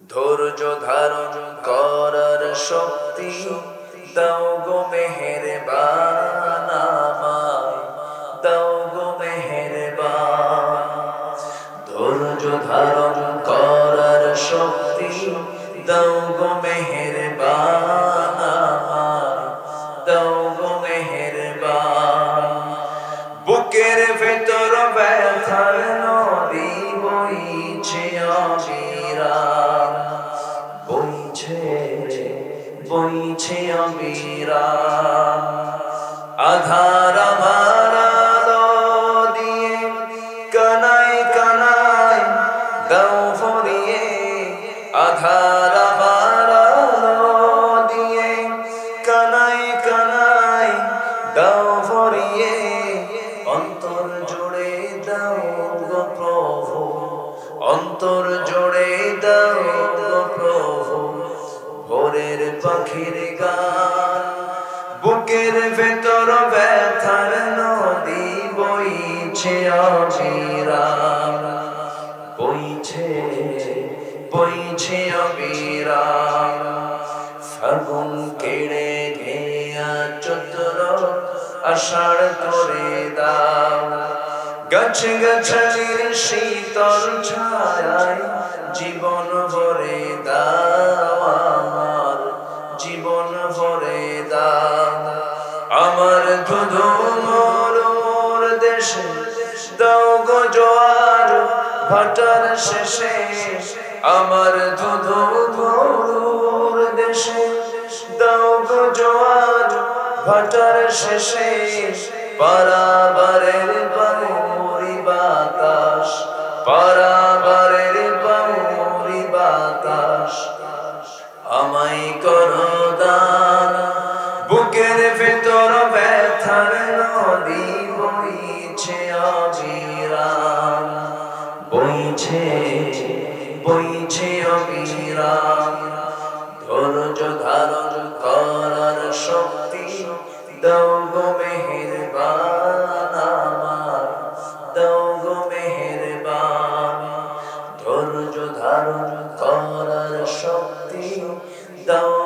ধৈর্য ধারণ করার শক্তি দাও গো মেহের দাও গো মেহের ধৈর্য ধারণ করার শক্তি দাও গো মেহের মেহের বুকের বইছে অবিরাম আধার আমার দিয়ে কানাই কানাই দাও ভরিয়ে। আধার আমার দিয়ে কানাই কানাই দাও ভরিয়ে। অন্তর জুড়ে দাও প্রভু, অন্তর জুড়ে দাও পাখির গান। বুকের ভেতর ব্যথার নদী বইছে অবিরাম। বইছে বইছে অবিরাম। ফাগুন কেড়ে ঘেয়া চতুর আষাঢ় করে দাও। গাছ গাছালির শীতল ছায় জীবন ভরে দাও। ধুধু মোর মোর দেশে দাও গো জোয়ার, ভাটার শেষে। আমার ধুধু মোর দেশে দাও গো জোয়ার, ভাটার শেষে। পারাবারের বামুরি বাতাস, পারাবারের বামুরি বাতাস। আমায় করো দান, বুকের ভেতর বইছে অবিরাম, বইছে বইছে অবিরাম। ধৈর্য ধারণ করার শক্তি দাও গো মেহেরবান আমার, দাও গো মেহেরবান। ধৈর্য ধারণ করার শক্তি দাও